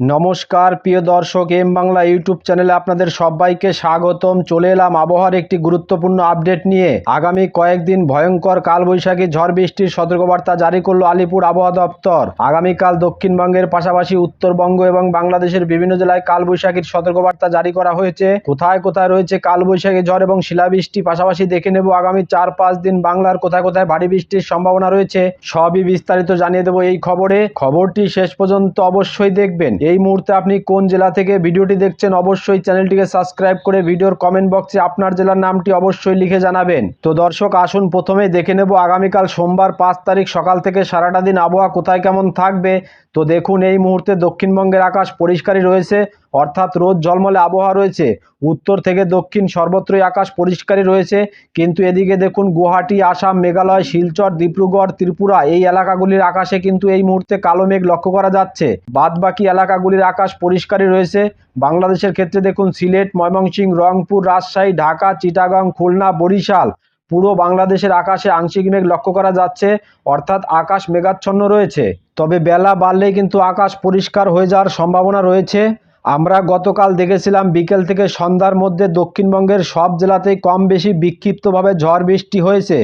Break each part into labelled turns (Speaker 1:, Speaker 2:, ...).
Speaker 1: নমস্কার, প্রিয় দর্শক, এম বাংলা ইউটিউব চ্যানেলে আপনাদের সবাইকে স্বাগতম। চলে এলাম আবহাওয়ার একটি গুরুত্বপূর্ণ আপডেট নিয়ে। আগামী কয়েকদিন ভয়ঙ্কর কালবৈশাখী ঝড় বৃষ্টির সতর্কবার্তা জারি করল আলিপুর আবহাওয়া দপ্তর। আগামীকাল দক্ষিণবঙ্গের পাশাপাশি উত্তরবঙ্গ এবং বাংলাদেশের বিভিন্ন জেলায় কালবৈশাখীর সতর্কবার্তা জারি করা হয়েছে। কোথায় কোথায় রয়েছে কালবৈশাখী ঝড় এবং শিলাবৃষ্টি পাশাপাশি দেখে নেব আগামী চার পাঁচ দিন বাংলার কোথায় কোথায় ভারী বৃষ্টির সম্ভাবনা রয়েছে। সবই বিস্তারিত জানিয়ে দেবো এই খবরে। খবরটি শেষ পর্যন্ত অবশ্যই দেখবেন। এই মুহূর্তে আপনি কোন জেলা থেকে ভিডিওটি দেখছেন, অবশ্যই চ্যানেলটিকে সাবস্ক্রাইব করে ভিডিওর কমেন্ট বক্সে আপনার জেলার নামটি অবশ্যই লিখে জানাবেন। তো দর্শক, আসুন প্রথমে দেখে নেব আগামীকাল সোমবার পাঁচ তারিখ সকাল থেকে সারাটা দিন আবহাওয়া কোথায় কেমন থাকবে। তো দেখুন, এই মুহূর্তে দক্ষিণবঙ্গের আকাশ পরিষ্কারই রয়েছে। অর্থাৎ রোদ জলমলে আবহাওয়া রয়েছে। উত্তর থেকে দক্ষিণ সর্বত্রই আকাশ পরিষ্কারই রয়েছে। কিন্তু এদিকে দেখুন, গুয়াহাটি, আসাম, মেঘালয়, শিলচর, ডিব্রুগড়, ত্রিপুরা এই এলাকাগুলির আকাশে কিন্তু এই মুহূর্তে কালো মেঘ লক্ষ্য করা যাচ্ছে। বাদ বাকি এলাকাগুলির আকাশ পরিষ্কারই রয়েছে। বাংলাদেশের ক্ষেত্রে দেখুন, সিলেট ময়মনসিংহ রংপুর, রাজশাহী, ঢাকা, চিটাগাং, খুলনা, বরিশাল পুরো বাংলাদেশের আকাশে আংশিক মেঘ লক্ষ্য করা যাচ্ছে। অর্থাৎ আকাশ মেঘাচ্ছন্ন রয়েছে। তবে বেলা বাড়লেই কিন্তু আকাশ পরিষ্কার হয়ে যাওয়ার সম্ভাবনা রয়েছে। আমরা গতকাল দেখেছিলাম বিকেল থেকে সন্ধ্যার মধ্যে দক্ষিণবঙ্গের সব জেলাতেই কম বেশি বিক্ষিপ্তভাবে ঝড় বৃষ্টি হয়েছে।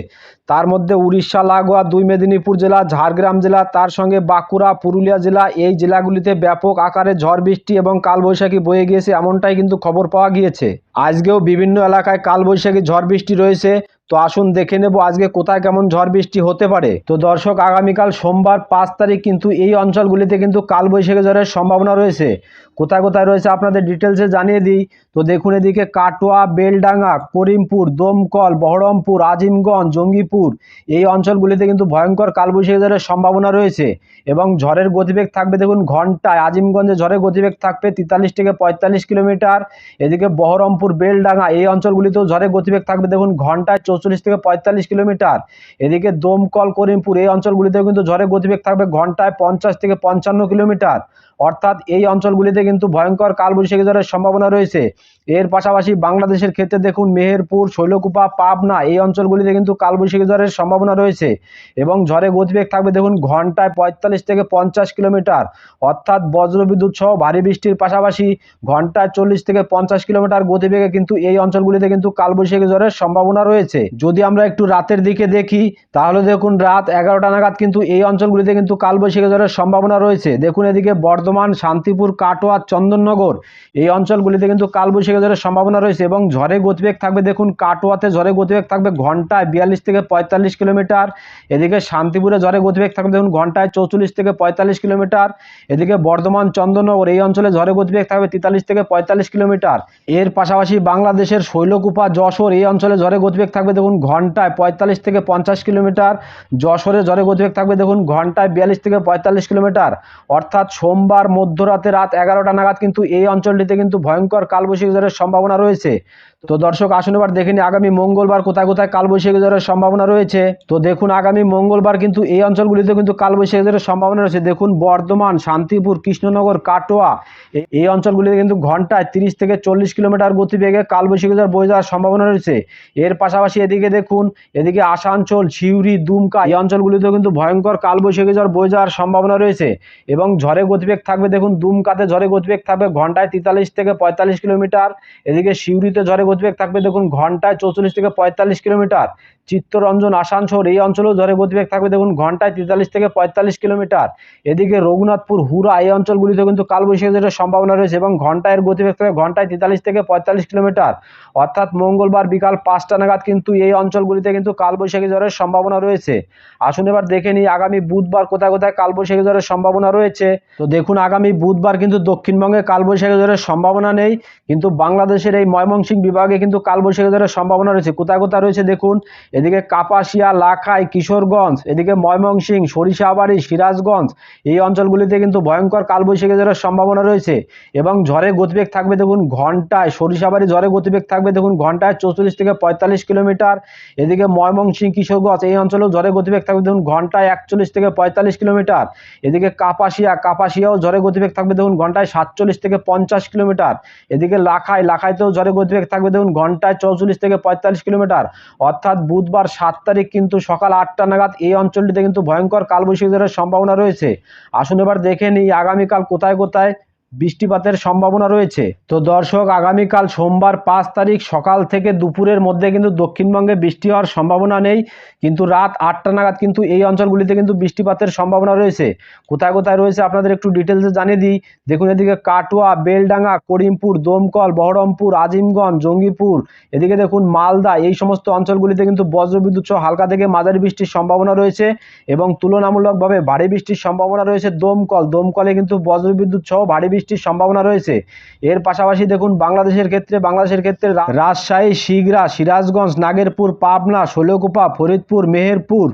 Speaker 1: তার মধ্যে উড়িষ্যা, লাগোয়া, দুই মেদিনীপুর জেলা, ঝাড়গ্রাম জেলা, তার সঙ্গে বাঁকুড়া, পুরুলিয়া জেলা এই জেলাগুলিতে ব্যাপক আকারে ঝড় বৃষ্টি এবং কালবৈশাখী বয়ে গিয়েছে এমনটাই কিন্তু খবর পাওয়া গিয়েছে। আজকেও বিভিন্ন এলাকায় কালবৈশাখী ঝড় বৃষ্টি রয়েছে। তো আসুন দেখে নেব আজকে কোথায় কেমন ঝড় বৃষ্টি হতে পারে। তো দর্শক, আগামীকাল সোমবার পাঁচ তারিখ কিন্তু এই অঞ্চলগুলিতে কিন্তু কালবৈশাখী ঝড়ের সম্ভাবনা রয়েছে। কোথায় কোথায় রয়েছে আপনাদের ডিটেলসে জানিয়ে দিই। তো দেখুন এদিকে কাটোয়া, বেলডাঙ্গা, করিমপুর, দমকল, বহরমপুর, আজিমগঞ্জ, জঙ্গিপুর এই অঞ্চলগুলিতে কিন্তু ভয়ঙ্কর কালবৈশাখী ঝড়ের সম্ভাবনা রয়েছে এবং ঝড়ের গতিবেগ থাকবে দেখুন ঘন্টায়। আজিমগঞ্জে ঝড়ের গতিবেগ থাকবে তেতাল্লিশ থেকে পঁয়তাল্লিশ কিলোমিটার। এদিকে বহরমপুর, বেলডাঙ্গা এই অঞ্চলগুলিতেও ঝড়ের গতিবেগ থাকবে দেখুন ঘন্টায় চৌচল্লিশ থেকে পঁয়তাল্লিশ কিলোমিটার। এদিকে দমকল করিমপুর, এই অঞ্চলগুলিতেও কিন্তু ঝড়ের গতিবেগ থাকবে ঘন্টায় পঞ্চাশ থেকে পঞ্চান্ন কিলোমিটার। অর্থাৎ এই অঞ্চলগুলিতে কিন্তু ভয়ঙ্কর কালবৈশাখী ঝড়ের সম্ভাবনা রয়েছে। এর পাশাপাশি বাংলাদেশের ক্ষেত্রে দেখুন, মেহেরপুর, শৈলকুপা, পাবনা এই অঞ্চলগুলিতে কিন্তু কালবৈশাখী ঝড়ের সম্ভাবনা রয়েছে এবং ঝড়ে গতিবেগ থাকবে দেখুন ঘন্টায় পঁয়তাল্লিশ থেকে পঞ্চাশ কিলোমিটার। অর্থাৎ বজ্রবিদ্যুৎ সহ ভারী বৃষ্টির পাশাপাশি ঘন্টায় চল্লিশ থেকে পঞ্চাশ কিলোমিটার গতিবেগে কিন্তু এই অঞ্চলগুলিতে কিন্তু কালবৈশাখী ঝড়ের সম্ভাবনা রয়েছে। যদি আমরা একটু রাতের দিকে দেখি, তাহলে দেখুন রাত এগারোটা নাগাদ কিন্তু এই অঞ্চলগুলিতে কিন্তু কালবৈশাখী ঝড়ের সম্ভাবনা রয়েছে। দেখুন এদিকে বর্ধমান, শান্তিপুর, কাটোয়া, চন্দননগর। এই অঞ্চলগুলিতে কিন্তু কালবৈশাখী ঝড়ের সম্ভাবনা রয়েছে এবং ঝড়ে গতিবেগ থাকবে। দেখুন, কাটোয়াতে ঝড়ে গতিবেগ থাকবে ঘন্টায় বিয়াল্লিশ থেকে পঁয়তাল্লিশ কিলোমিটার। এদিকে শান্তিপুরে ঝড়ে গতিবেগ থাকবে, দেখুন, ঘন্টায় চৌচল্লিশ থেকে পঁয়তাল্লিশ কিলোমিটার। এদিকে বর্ধমান, চন্দননগর, এই অঞ্চলে ঝড়ে গতিবেগ থাকবে তেতাল্লিশ থেকে পঁয়তাল্লিশ কিলোমিটার। এর পাশাপাশি বাংলাদেশের শৈলকুপা, যশোর, এই অঞ্চলে ঝড়ে গতিবেগ থাকবে, দেখুন, ঘন্টায় পঁয়তাল্লিশ থেকে পঞ্চাশ কিলোমিটার। যশোরে ঝড়ে গতিবেগ থাকবে, দেখুন, ঘন্টায় বিয়াল্লিশ থেকে পঁয়তাল্লিশ কিলোমিটার। অর্থাৎ সোমবার মধ্যরাতে রাত এগারোটা নাগাদ কিন্তু এই অঞ্চলটিতে কিন্তু ভয়ঙ্কর কালবৈশাখী ঝড়ের সম্ভাবনা রয়েছে। তো দর্শক, আসুন এবার দেখে নিই আগামী মঙ্গলবার কোথায় কোথায় কালবৈশাখী ঝড়ের সম্ভাবনা রয়েছে। তো দেখুন, আগামী মঙ্গলবার কিন্তু এই অঞ্চলগুলিতে কিন্তু কালবৈশাখী ঝড়ের সম্ভাবনা রয়েছে। দেখুন, বর্ধমান, শান্তিপুর, কৃষ্ণনগর, কাটোয়া এই অঞ্চলগুলিতে কিন্তু ঘন্টায় তিরিশ থেকে চল্লিশ কিলোমিটার গতিবেগে কালবৈশাখী ঝড় বয়ে যাওয়ার সম্ভাবনা রয়েছে। এর পাশাপাশি এদিকে দেখুন, এদিকে আসানসোল, সিউড়ি, দুমকা, এই অঞ্চলগুলিতেও কিন্তু ভয়ঙ্কর কালবৈশাখী ঝড় বয়ে যাওয়ার সম্ভাবনা রয়েছে। এবং ঝড়ে গতিবেগ থাকবে, দেখুন, দুমকাতে ঝড়ে গতিবেগ থাকবে ঘন্টায় তেতাল্লিশ থেকে পঁয়তাল্লিশ কিলোমিটার। এদিকে সিউড়িতে ঝড়ে গতিবেগ থাকবে। দেখুন ঘন্টায় চৌচল্লিশ থেকে পঁয়তাল্লিশ কিলোমিটার। চিত্তরঞ্জন আসানসোল, এই অঞ্চলেও ঝড়ে গতিবেগ থাকবে। দেখুন, ঘন্টায় তেতাল্লিশ থেকে পঁয়তাল্লিশ কিলোমিটার। এদিকে রঘুনাথপুর হুরা এই অঞ্চলগুলিতে কিন্তু কালবৈশাখী ঝড়ের সম্ভাবনা রয়েছে এবং ঘন্টায় গতিবেগ থাকবে ঘন্টায় তেতাল্লিশ থেকে পঁয়তাল্লিশ কিলোমিটার। অর্থাৎ মঙ্গলবার বিকাল পাঁচটা নাগাদ কিন্তু এই অঞ্চলগুলিতে কিন্তু কালবৈশাখী ঝড়ের সম্ভাবনা রয়েছে। আসুন এবার দেখে নিই, আগামী বুধবার কোথায় কোথায় কালবৈশাখী ঝড়ের সম্ভাবনা রয়েছে। তো দেখুন, আগামী বুধবার কিন্তু দক্ষিণবঙ্গে কালবৈশাখী ঝড়ের সম্ভাবনা নেই, কিন্তু বাংলাদেশের এই ময়মনসিংহ বিভাগে কিন্তু কালবৈশাখী ঝড়ের সম্ভাবনা রয়েছে। কোথায় কোথায় রয়েছে দেখুন এদিকে কাপাসিয়া, লাখাই, কিশোরগঞ্জ, এদিকে ময়মনসিংহ সরিষাবাড়ি, সিরাজগঞ্জ, এই অঞ্চলগুলিতে কিন্তু ভয়ঙ্কর কালবৈশাখী ঝড়ের সম্ভাবনা রয়েছে এবং ঝড়ের গতিবেগ থাকবে দেখুন ঘন্টায়, সরিষাবাড়ি ঝড়ের গতিবেগ থাকবে দেখুন ঘন্টায় চৌচল্লিশ থেকে পঁয়তাল্লিশ কিলোমিটার, এদিকে ময়মনসিংহ কিশোরগঞ্জ, এই অঞ্চলেও ঝড়ের গতিবেগ থাকবে দেখুন ঘন্টায় একচল্লিশ থেকে পঁয়তাল্লিশ কিলোমিটার, এদিকে কাপাসিয়া, কাপাসিয়াও ঝড়ের গতিবেগ থাকবে দেখুন ঘন্টায় সাতচল্লিশ থেকে পঞ্চাশ কিলোমিটার, এদিকে লাখাই, লাখাইতেও ঝড়ের গতিবেগ থাকবে দেখুন ঘন্টায় চৌচল্লিশ থেকে পঁয়তাল্লিশ কিলোমিটার, অর্থাৎ বুধবার সাত তারিখ কিন্তু সকাল আটটা নাগাদ এই অঞ্চলটিতে কিন্তু ভয়ঙ্কর কালবৈশাখী ঝড়ের সম্ভাবনা রয়েছে। আসুন এবার দেখে নিই আগামীকাল কোথায় কোথায় বৃষ্টিপাতের সম্ভাবনা রয়েছে। তো দর্শক, আগামীকাল সোমবার পাঁচ তারিখ সকাল থেকে দুপুরের মধ্যে কিন্তু দক্ষিণবঙ্গে বৃষ্টি হওয়ার সম্ভাবনা নেই। কিন্তু রাত আটটা নাগাদ কিন্তু এই অঞ্চলগুলিতে কিন্তু বৃষ্টিপাতের সম্ভাবনা রয়েছে। কোথায় কোথায় রয়েছে আপনাদের একটু ডিটেলসে জানিয়ে দিই। দেখুন, এদিকে কাটোয়া, বেলডাঙ্গা, করিমপুর, দমকল, বহরমপুর, আজিমগঞ্জ, জঙ্গিপুর, এদিকে দেখুন মালদা, এই সমস্ত অঞ্চলগুলিতে কিন্তু বজ্রবিদ্যুৎ সহ হালকা থেকে মাঝারি বৃষ্টির সম্ভাবনা রয়েছে এবং তুলনামূলকভাবে ভারী বৃষ্টির সম্ভাবনা রয়েছে দমকল। দমকলে কিন্তু বজ্রবিদ্যুৎ সহ ভারী বৃষ্টির সম্ভাবনা রয়েছে। এর পাশাপাশি দেখুন, বাংলাদেশের ক্ষেত্রে বাংলাদেশের ক্ষেত্রে রাজশাহী, শিগরা, সিরাজগঞ্জ, নাগেরপুর, পাবনা শৈলকুপা ফরিদপুর, মেহেরপুর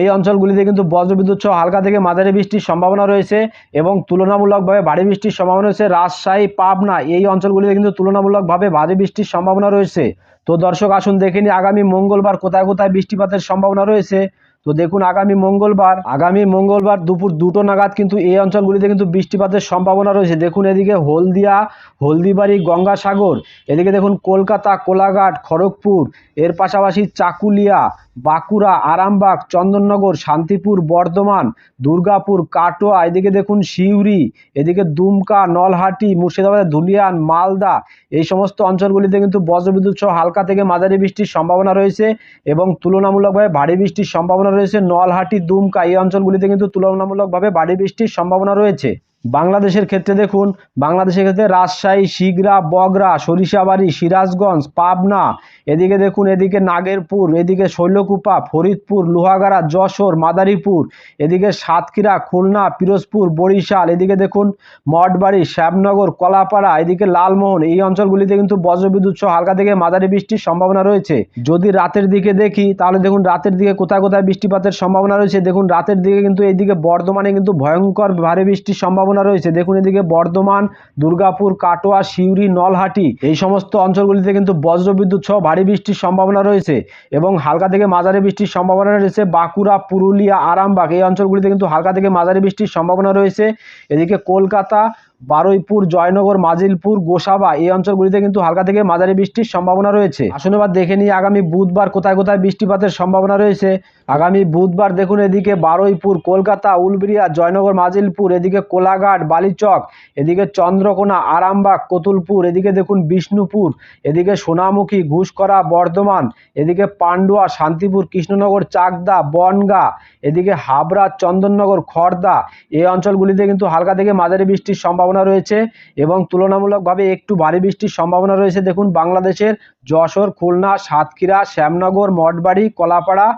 Speaker 1: এই অঞ্চলগুলিতে কিন্তু বজ্রবিদ্যুৎ সহ হালকা থেকে মাঝারি বৃষ্টির সম্ভাবনা রয়েছে এবং তুলনামূলকভাবে ভারী বৃষ্টির সম্ভাবনা রয়েছে। রাজশাহী, পাবনা এই অঞ্চলগুলিতে কিন্তু তুলনামূলকভাবে ভারী বৃষ্টির সম্ভাবনা রয়েছে। তো দর্শক, আসুন দেখে আগামী মঙ্গলবার কোথায় কোথায় বৃষ্টিপাতের সম্ভাবনা রয়েছে। তো দেখুন, আগামী মঙ্গলবার আগামী মঙ্গলবার দুপুর দুটো নাগাদ কিন্তু এই অঞ্চলগুলিতে কিন্তু বৃষ্টিপাতের সম্ভাবনা রয়েছে। দেখুন, এদিকে হলদিয়া, হলদিবাড়ি, গঙ্গাসাগর, এদিকে দেখুন, কলকাতা, কোলাঘাট, খড়গপুর, এর পাশাপাশি চাকুলিয়া, বাঁকুড়া, আরামবাগ, চন্দননগর, শান্তিপুর, বর্ধমান, দুর্গাপুর, কাটোয়া, এদিকে দেখুন, সিউড়ি, এদিকে দুমকা, নলহাটি, মুর্শিদাবাদ, ধুলিয়ান, মালদা, এই সমস্ত অঞ্চলগুলিতে কিন্তু বজ্রবিদ্যুৎ সহ হালকা থেকে মাঝারি বৃষ্টির সম্ভাবনা রয়েছে এবং তুলনামূলকভাবে ভারী বৃষ্টির সম্ভাবনা রয়েছে। নলহাটি দুমকা এই অঞ্চলগুলিতে কিন্তু তুলনামূলকভাবে ভারী বৃষ্টির সম্ভাবনা রয়েছে। বাংলাদেশের ক্ষেত্রে দেখুন, বাংলাদেশের ক্ষেত্রে রাজশাহী, শিগরা বগরা সরিষাবাড়ি, সিরাজগঞ্জ, পাবনা, এদিকে দেখুন, এদিকে নাগেরপুর, এদিকে শৈলকুপা, ফরিদপুর, লোহাগাড়া, যশোর, মাদারীপুর, এদিকে সাতক্ষীরা, খুলনা, পিরোজপুর, বরিশাল, এদিকে দেখুন, মঠবাড়ি, শ্যামনগর, কলাপাড়া, এদিকে লালমোহন, এই অঞ্চলগুলিতে কিন্তু বজ্রবিদ্যুৎ সহ হালকা থেকে মাঝারি বৃষ্টির সম্ভাবনা রয়েছে। যদি রাতের দিকে দেখি, তাহলে দেখুন, রাতের দিকে কোথায় কোথায় বৃষ্টিপাতের সম্ভাবনা রয়েছে। দেখুন, রাতের দিকে কিন্তু এইদিকে বর্ধমানে কিন্তু ভয়ঙ্কর ভারী বৃষ্টির সম্ভাবনা রয়েছে। দেখুন এদিকে বর্ধমান, দুর্গাপুর, কাটোয়া, সিউড়ি, নলহাটি এই সমস্ত অঞ্চলগুলিতে কিন্তু বজ্রবিদ্যুৎ সহ ভারী বৃষ্টির সম্ভাবনা রয়েছে এবং হালকা থেকে মাঝারি বৃষ্টির সম্ভাবনা রয়েছে। বাঁকুড়া, পুরুলিয়া, আরামবাগ এই অঞ্চলগুলিতে কিন্তু হালকা থেকে মাঝারি বৃষ্টির সম্ভাবনা রয়েছে। এদিকে কলকাতা, বারুইপুর, জয়নগর, মাজিলপুর, গোসাবা এই অঞ্চলগুলিতে কিন্তু হালকা থেকে মাঝারি বৃষ্টির সম্ভাবনা রয়েছে। আসুন এবার দেখে নিই আগামী বুধবার কোথায় কোথায় বৃষ্টিপাতের সম্ভাবনা রয়েছে। আগামী বুধবার দেখুন এদিকে বারুইপুর, কলকাতা, উলবেড়িয়া, জয়নগর, মাজিলপুর, এদিকে কোলাঘাট, বালিচক, এদিকে চন্দ্রকোনা, আরামবাগ, কতুলপুর, এদিকে দেখুন বিষ্ণুপুর, এদিকে সোনামুখী ঘুষকরা বর্ধমান, এদিকে পান্ডুয়া, শান্তিপুর, কৃষ্ণনগর, চাকদা, বনগা, এদিকে হাবড়া, চন্দননগর খড়দা এই অঞ্চলগুলিতে কিন্তু হালকা থেকে মাঝারি বৃষ্টির সম্ভাবনা রয়েছে এবং তুলনামূলকভাবে একটু ভারী বৃষ্টির সম্ভাবনা রয়েছে। দেখুন বাংলাদেশের যশোর, খুলনা, সাতক্ষীরা, শ্যামনগর, মঠবাড়ি, কলাপাড়া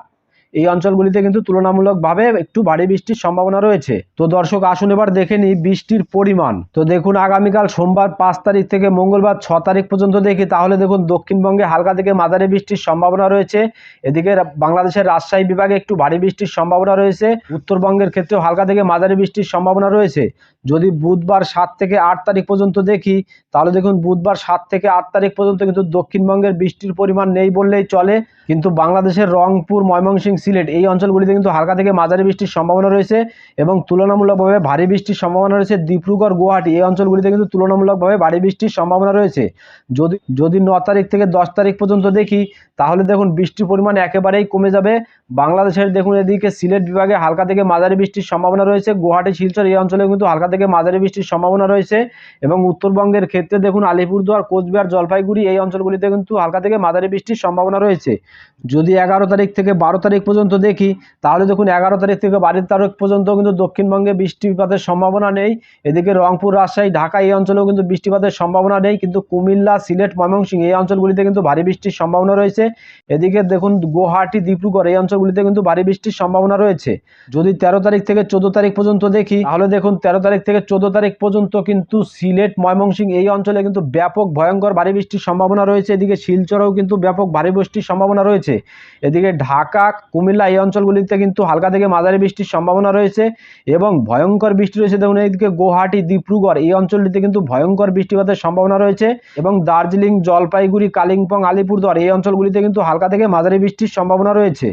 Speaker 1: এই অঞ্চলগুলিতে কিন্তু তুলনামূলকভাবে একটু ভারী বৃষ্টির সম্ভাবনা রয়েছে। তো দর্শক, আসুন এবার দেখে নিই বৃষ্টির পরিমাণ। তো দেখুন, আগামীকাল সোমবার পাঁচ তারিখ থেকে মঙ্গলবার ছ তারিখ পর্যন্ত দেখি। তাহলে দেখুন, দক্ষিণবঙ্গে হালকা থেকে মাঝারি বৃষ্টির সম্ভাবনা রয়েছে। এদিকে বাংলাদেশের রাজশাহী বিভাগে একটু ভারী বৃষ্টির সম্ভাবনা রয়েছে। উত্তরবঙ্গের ক্ষেত্রেও হালকা থেকে মাঝারি বৃষ্টির সম্ভাবনা রয়েছে। যদি বুধবার সাত থেকে আট তারিখ পর্যন্ত দেখি, তাহলে দেখুন, বুধবার সাত থেকে আট তারিখ পর্যন্ত কিন্তু দক্ষিণবঙ্গের বৃষ্টির পরিমাণ নেই বললেই চলে। কিন্তু বাংলাদেশের রংপুর, ময়মনসিংহ সিলেট এই অঞ্চলগুলিতে কিন্তু হালকা থেকে মাঝারি বৃষ্টির সম্ভাবনা রয়েছে এবং তুলনামূলকভাবে ভারী বৃষ্টির সম্ভাবনা রয়েছে ডিব্রুগড়, গুয়াহাটি। এই অঞ্চলগুলিতে কিন্তু তুলনামূলকভাবে ভারী বৃষ্টির সম্ভাবনা রয়েছে। যদি যদি ন তারিখ থেকে দশ তারিখ পর্যন্ত দেখি, তাহলে দেখুন বৃষ্টির পরিমাণ একেবারেই কমে যাবে। বাংলাদেশের দেখুন এদিকে সিলেট বিভাগে হালকা থেকে মাঝারি বৃষ্টির সম্ভাবনা রয়েছে। গুয়াহাটি, শিলচর এই অঞ্চলে কিন্তু হালকা থেকে মাঝারি বৃষ্টির সম্ভাবনা রয়েছে এবং উত্তরবঙ্গের ক্ষেত্রে দেখুন আলিপুরদুয়ার, কোচবিহার, জলপাইগুড়ি এই অঞ্চলগুলিতে কিন্তু হালকা থেকে মাঝারি বৃষ্টির সম্ভাবনা রয়েছে। যদি এগারো তারিখ থেকে বারো তারিখ পর্যন্ত দেখি। তাহলে দেখুন এগারো তারিখ থেকে বারো তারিখ পর্যন্ত কিন্তু দক্ষিণবঙ্গে বৃষ্টিপাতের সম্ভাবনা নেই। এদিকে রংপুর, রাজশাহী, ঢাকা এই অঞ্চলেও কিন্তু বৃষ্টিপাতের সম্ভাবনা নেই। কিন্তু কুমিল্লা, সিলেট, ময়মনসিংহ এই অঞ্চলগুলিতে কিন্তু ভারী বৃষ্টির সম্ভাবনা রয়েছে। এদিকে দেখুন গুয়াহাটি, ডিব্রুগড় এই অঞ্চলগুলিতে কিন্তু ভারী বৃষ্টির সম্ভাবনা রয়েছে। যদি তেরো তারিখ থেকে চোদ্দ তারিখ পর্যন্ত দেখি, তাহলে দেখুন তেরো তারিখ থেকে চোদ্দ তারিখ পর্যন্ত কিন্তু সিলেট, ময়মনসিংহ এই অঞ্চলে কিন্তু ব্যাপক ভয়ঙ্কর ভারী বৃষ্টির সম্ভাবনা রয়েছে। এদিকে শিলচরেও কিন্তু ব্যাপক ভারী বৃষ্টির সম্ভাবনা রয়েছে। এদিকে ঢাকা কুমিল্লা এই অঞ্চলগুলিতে কিন্তু হালকা থেকে মাঝারি বৃষ্টির সম্ভাবনা রয়েছে এবং ভয়ঙ্কর বৃষ্টি রয়েছে। দেখুন, এইদিকে গুয়াহাটি, ডিব্রুগড় এই অঞ্চলটিতে কিন্তু ভয়ঙ্কর বৃষ্টিপাতের সম্ভাবনা রয়েছে এবং দার্জিলিং, জলপাইগুড়ি, কালিম্পং, আলিপুরদুয়ার এই অঞ্চলগুলিতে কিন্তু হালকা থেকে মাঝারি বৃষ্টির সম্ভাবনা রয়েছে।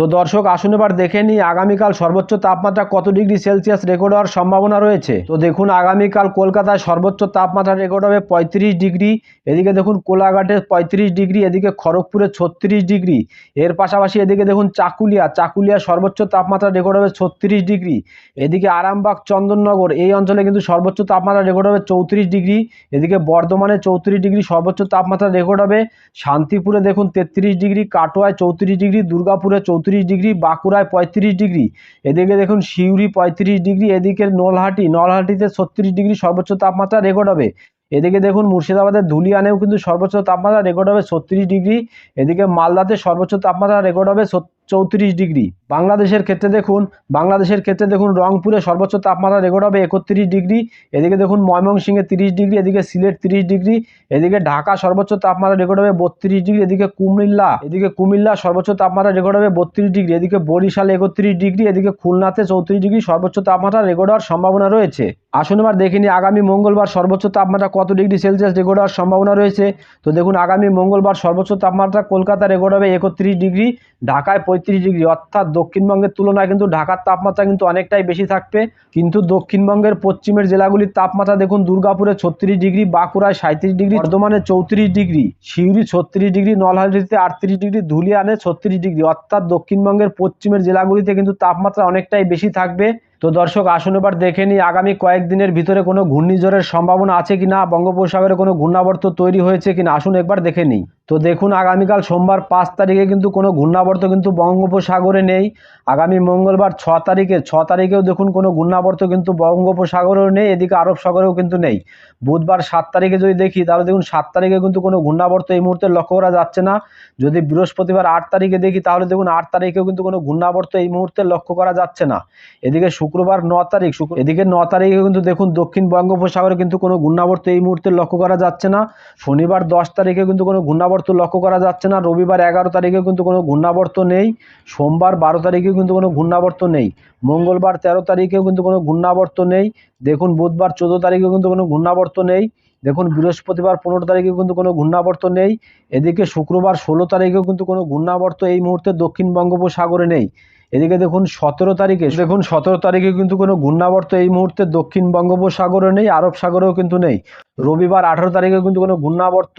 Speaker 1: তো দর্শক, আসুন এবার দেখে নিই আগামীকাল সর্বোচ্চ তাপমাত্রা কত ডিগ্রি সেলসিয়াস রেকর্ড হওয়ার সম্ভাবনা রয়েছে। তো দেখুন, আগামীকাল কলকাতায় সর্বোচ্চ তাপমাত্রা রেকর্ড হবে পঁয়ত্রিশ ডিগ্রি, এদিকে দেখুন কোলাঘাটে পঁয়ত্রিশ ডিগ্রি, এদিকে খড়গপুরে ছত্রিশ ডিগ্রি, এর পাশাপাশি এদিকে দেখুন চাকুলিয়া চাকুলিয়া সর্বোচ্চ তাপমাত্রা রেকর্ড হবে ছত্রিশ ডিগ্রি, এদিকে আরামবাগ, চন্দননগর, এই অঞ্চলে কিন্তু সর্বোচ্চ তাপমাত্রা রেকর্ড হবে চৌত্রিশ ডিগ্রি, এদিকে বর্ধমানে চৌত্রিশ ডিগ্রি সর্বোচ্চ তাপমাত্রা রেকর্ড হবে, শান্তিপুরে দেখুন তেত্রিশ ডিগ্রি, কাটোয়ায় চৌত্রিশ ডিগ্রি, দুর্গাপুরে চৌত্রিশ ডিগ্রি, বাঁকুড়ায় পঁয়ত্রিশ ডিগ্রি, এদিকে দেখুন সিউড়ি পঁয়ত্রিশ ডিগ্রি, এদিকে নলহাটি, নলহাটিতে ছত্রিশ ডিগ্রি সর্বোচ্চ তাপমাত্রা রেকর্ড হবে। এদিকে দেখুন মুর্শিদাবাদের ধুলিয়ানেও কিন্তু সর্বোচ্চ তাপমাত্রা রেকর্ড হবে ছত্রিশ ডিগ্রি, এদিকে মালদাতে সর্বোচ্চ তাপমাত্রা রেকর্ড হবে চৌত্রিশ ডিগ্রি। বাংলাদেশের ক্ষেত্রে দেখুন, বাংলাদেশের ক্ষেত্রে দেখুন, রংপুরে সর্বোচ্চ তাপমাত্রা রেকর্ড হবে একত্রিশ ডিগ্রি, এদিকে দেখুন ময়মনসিংহে তিরিশ ডিগ্রি, এদিকে সিলেট তিরিশ ডিগ্রি, এদিকে ঢাকা সর্বোচ্চ তাপমাত্রা রেকর্ড হবে বত্রিশ ডিগ্রি, এদিকে কুমিল্লা এদিকে কুমিল্লা সর্বোচ্চ তাপমাত্রা রেকর্ড হবে বত্রিশ ডিগ্রি, এদিকে বরিশাল একত্রিশ ডিগ্রি, এদিকে খুলনাতে চৌত্রিশ ডিগ্রি সর্বোচ্চ তাপমাত্রা রেকর্ড হওয়ার সম্ভাবনা রয়েছে। আসুন এবার দেখিনি আগামী মঙ্গলবার সর্বোচ্চ তাপমাত্রা কত ডিগ্রি সেলসিয়াস রেকর্ড হওয়ার সম্ভাবনা রয়েছে? তো দেখুন, আগামী মঙ্গলবার সর্বোচ্চ তাপমাত্রা কলকাতা রেকর্ড হবে একত্রিশ ডিগ্রি, ঢাকায় পঁয়ত্রিশ ডিগ্রি। অর্থাৎ দক্ষিণবঙ্গের তুলনায় কিন্তু ঢাকার তাপমাত্রা কিন্তু অনেকটাই বেশি থাকবে। কিন্তু দক্ষিণবঙ্গের পশ্চিমের জেলাগুলির তাপমাত্রা দেখুন, দুর্গাপুরে ছত্রিশ ডিগ্রি, বাঁকুড়ায় সাঁত্রিশ ডিগ্রি, বর্ধমানে চৌত্রিশ ডিগ্রি, সিউড়ি ছত্রিশ ডিগ্রি, নলহাটিতে আটত্রিশ ডিগ্রি, ধুলিয়ানে ছত্রিশ ডিগ্রি। অর্থাৎ দক্ষিণবঙ্গের পশ্চিমের জেলাগুলিতে কিন্তু তাপমাত্রা অনেকটাই বেশি থাকবে। তো দর্শক, আসুন এবার দেখে নিই, আগামী কয়েকদিনের ভিতরে কোনো ঘূর্ণিঝড়ের সম্ভাবনা আছে কি না বঙ্গোপসাগরে কোনো ঘূর্ণাবর্ত তৈরি হয়েছে কিনা? আসুন একবার দেখে নিই। তো দেখুন, আগামীকাল সোমবার পাঁচ তারিখে কিন্তু কোনো ঘূর্ণাবর্ত কিন্তু বঙ্গোপসাগরে নেই। আগামী মঙ্গলবার ছ তারিখে, ছ তারিখেও দেখুন কোনো ঘূর্ণাবর্ত কিন্তু বঙ্গোপসাগরেও নেই, এদিকে আরব সাগরেও কিন্তু নেই। বুধবার সাত তারিখে যদি দেখি, তাহলে দেখুন সাত তারিখে কিন্তু কোনো ঘূর্ণাবর্ত এই মুহূর্তে লক্ষ্য করা যাচ্ছে না। যদি বৃহস্পতিবার আট তারিখে দেখি, তাহলে দেখুন আট তারিখেও কিন্তু কোনো ঘূর্ণাবর্ত এই মুহূর্তে লক্ষ্য করা যাচ্ছে না। এদিকে শুক্রবার ন তারিখ এদিকে ন তারিখে কিন্তু দেখুন দক্ষিণ বঙ্গোপসাগরে কিন্তু কোনো ঘূর্ণাবর্ত এই মুহূর্তে লক্ষ্য করা যাচ্ছে না। শনিবার দশ তারিখে কিন্তু কোনো ঘূর্ণাবর্ত লক্ষ্য করা যাচ্ছে না। রবিবার এগারো তারিখে কিন্তু কোনো ঘূর্ণাবর্ত নেই। সোমবার বারো তারিখেও কিন্তু কোনো ঘূর্ণাবর্ত নেই। মঙ্গলবার তেরো তারিখেও কিন্তু কোনো ঘূর্ণাবর্ত নেই। দেখুন, বুধবার চোদ্দ তারিখেও কিন্তু কোনো ঘূর্ণাবর্ত নেই। দেখুন, বৃহস্পতিবার পনেরো তারিখে কিন্তু কোনো ঘূর্ণাবর্ত নেই। এদিকে শুক্রবার ষোলো তারিখেও কিন্তু কোনো ঘূর্ণাবর্ত এই মুহূর্তে দক্ষিণ বঙ্গোপসাগরে নেই। এদিকে দেখুন, সতেরো তারিখে, দেখুন, সতেরো তারিখে কিন্তু কোনো ঘূর্ণাবর্ত এই মুহূর্তে দক্ষিণ বঙ্গোপসাগরে নেই, আরব সাগরেও কিন্তু নেই। রবিবার আঠারো তারিখে কিন্তু কোনো ঘূর্ণাবর্ত